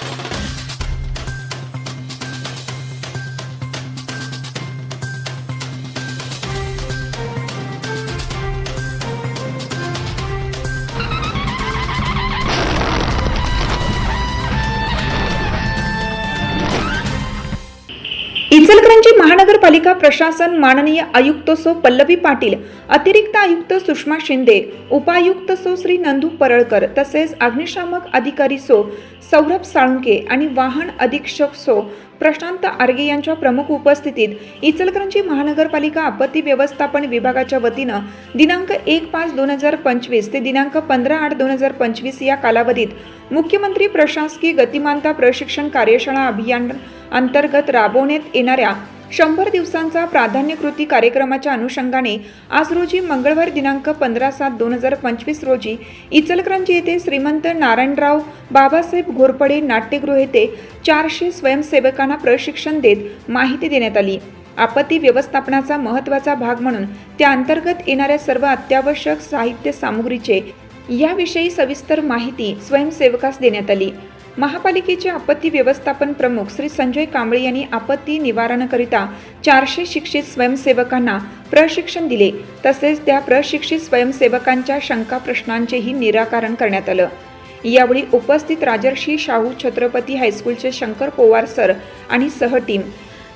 Thank you. Ichalkaranji महानगरपालिका प्रशासन माननीय आयुक्त सो पल्लवी पाटील अतिरिक्त आयुक्त सुषमा शिंदे उपायुक्त सो श्री नंदू परळकर तसेच अग्निशामक अधिकारी सो सौरभ साळुंके आणि वाहन अधीक्षक सो प्रशांत आर्गे यांच्या प्रमुख उपस्थितीत इचलकरंजी महानगरपालिका आपत्ती व्यवस्थापन विभागाच्या वतीनं दिनांक एक पाच दोन हजार पंचवीस ते दिनांक पंधरा आठ दोन हजार पंचवीस या कालावधीत मुख्यमंत्री प्रशासकीय गतिमानता प्रशिक्षण कार्यशाळा अभियान अंतर्गत राबवण्यात येणाऱ्या शंभर दिवसांचा प्राधान्यकृती कार्यक्रमाच्या अनुषंगाने आज रोजी मंगळवार दिनांक पंधरा सात दोन हजार पंचवीस रोजी इचलकरंजी येथे श्रीमंत नारायणराव बाबासाहेब घोरपडे नाट्यगृह येथे चारशे स्वयंसेवकांना प्रशिक्षण देत माहिती देण्यात आली. आपत्ती व्यवस्थापनाचा महत्त्वाचा भाग म्हणून त्या अंतर्गत येणाऱ्या सर्व अत्यावश्यक साहित्य सामुग्रीचे याविषयी सविस्तर माहिती स्वयंसेवकास देण्यात आली. महापालिकेचे आपत्ती व्यवस्थापन प्रमुख श्री संजय कांबळे यांनी आपत्ती निवारणाकरिता चारशे शिक्षित स्वयंसेवकांना प्रशिक्षण दिले. तसेच त्या प्रशिक्षित स्वयंसेवकांच्या शंका प्रश्नांचेही निराकरण करण्यात आलं. यावेळी उपस्थित राजर्षी शाहू छत्रपती हायस्कूलचे शंकर पोवार सर आणि सह team.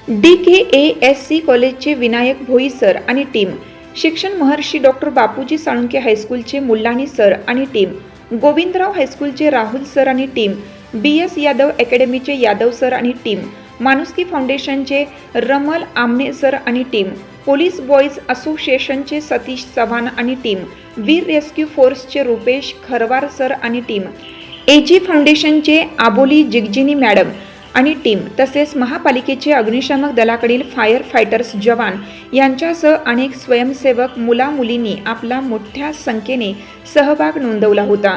D K A S C कॉलेजचे विनायक भोई सर आणि टीम. शिक्षण महर्षी डॉक्टर बापूजी साळुंके हायस्कूलचे मुल्लानी सर आणि टीम. गोविंदराव हायस्कूलचे राहुल सर आणि टीम. बी एस यादव अकॅडमीचे यादव सर आणि टीम माणुसकी फाउंडेशनचे रमल आमने सर आणि टीम पोलीस बॉईज असोसिएशनचे सतीश चव्हाण आणि टीम वीर रेस्क्यू फोर्सचे रुपेश खरवार सर आणि टीम ए जी फाउंडेशनचे आबोली जिगजिनी मॅडम आणि टीम तसेच महापालिकेचे अग्निशामक दलाकडील फायर फायटर्स जवान यांच्यासह अनेक स्वयंसेवक मुलामुलींनी आपला मोठ्या संख्येने सहभाग नोंदवला होता.